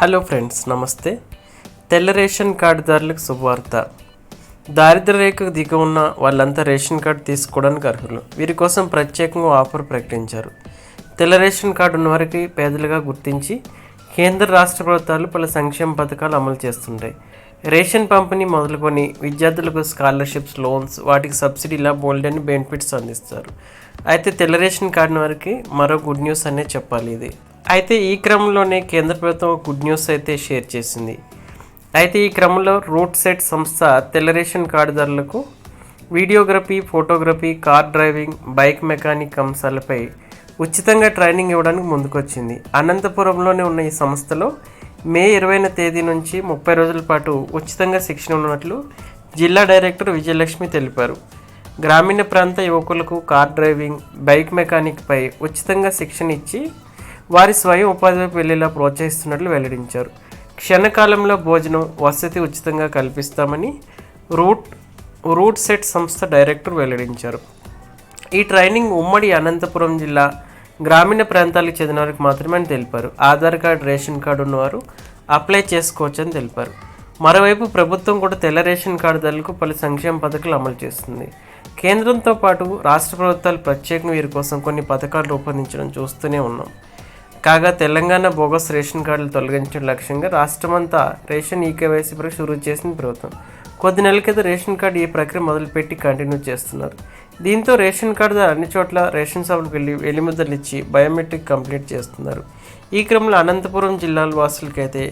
Hello friends నమస్తే. తెల్ల ration కార్డుదారులకు శుభవార్త. దారిద్ర రేఖకు దిగ ఉన్న వాళ్ళంతా రేషన్ కార్డు తీసుకోవడానికి అర్హులు. వీరి కోసం ప్రత్యేకంగా ఆఫర్ ప్రకటించారు. తెల్ల రేషన్ కార్డు ఉన్నవారికి పేదలుగా గుర్తించి కేంద్ర రాష్ట్ర ప్రభుత్వాలు పలు సంక్షేమ పథకాలు అమలు చేస్తుంటాయి. రేషన్ పంపిణీ మొదలుకొని విద్యార్థులకు స్కాలర్షిప్స్ లోన్స్ వాటికి సబ్సిడీలా బోల్డ్ అని బెనిఫిట్స్ అందిస్తారు. అయితే తెల్ల రేషన్ కార్డు వారికి మరో గుడ్ న్యూస్ అనే చెప్పాలి ఇది. అయితే ఈ క్రమంలోనే కేంద్ర ప్రభుత్వం గుడ్ న్యూస్ అయితే షేర్ చేసింది. అయితే ఈ క్రమంలో రూట్ సెట్ సంస్థ తెల్ల ration కార్డుదారులకు videography photography car driving bike mechanic అంశాలపై ఉచితంగా ట్రైనింగ్ ఇవ్వడానికి ముందుకొచ్చింది. అనంతపురంలోనే ఉన్న ఈ సంస్థలో మే ఇరవైన తేదీ నుంచి ముప్పై రోజుల పాటు ఉచితంగా శిక్షణ ఉన్నట్లు జిల్లా డైరెక్టర్ విజయలక్ష్మి తెలిపారు. గ్రామీణ ప్రాంత యువకులకు కార్ డ్రైవింగ్ బైక్ మెకానిక్పై ఉచితంగా శిక్షణ ఇచ్చి వారి స్వయం ఉపాధి పెళ్ళిలా ప్రోత్సహిస్తున్నట్లు వెల్లడించారు. క్షణకాలంలో భోజనం వసతి ఉచితంగా కల్పిస్తామని రూట్ రూట్ సెట్ సంస్థ డైరెక్టర్ వెల్లడించారు. ఈ ట్రైనింగ్ ఉమ్మడి అనంతపురం జిల్లా గ్రామీణ ప్రాంతాలకు చెందిన వారికి మాత్రమే అని తెలిపారు. ఆధార్ కార్డు రేషన్ కార్డు ఉన్నవారు అప్లై చేసుకోవచ్చని తెలిపారు. మరోవైపు ప్రభుత్వం కూడా తెల్ల రేషన్ కార్డుదారులకు పలు సంక్షేమ పథకాలు అమలు చేస్తుంది. కేంద్రంతో పాటు రాష్ట్ర ప్రభుత్వాలు ప్రత్యేకంగా వీరి కోసం కొన్ని పథకాలు రూపొందించడం చూస్తూనే ఉన్నాం. కాగా తెలంగాణ బోగస్ రేషన్ కార్డులు తొలగించడం లక్ష్యంగా రాష్ట్రమంతా రేషన్ ఈకేవైసీ ప్రక్రియ షురూ చేసింది ప్రభుత్వం. కొద్ది నెలల క్రితం రేషన్ కార్డు ఈ ప్రక్రియ మొదలుపెట్టి కంటిన్యూ చేస్తున్నారు. దీంతో రేషన్ కార్డు అన్ని చోట్ల రేషన్ షాపులకు వెళ్ళి వెలిముద్దలు ఇచ్చి బయోమెట్రిక్ కంప్లీట్ చేస్తున్నారు. ఈ క్రమంలో అనంతపురం జిల్లాల వాసులకైతే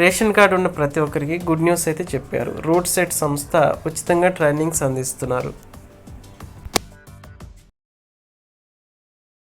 రేషన్ కార్డు ఉన్న ప్రతి ఒక్కరికి గుడ్ న్యూస్ అయితే చెప్పారు. రూట్ సెట్ సంస్థ ఉచితంగా ట్రైనింగ్స్ అందిస్తున్నారు.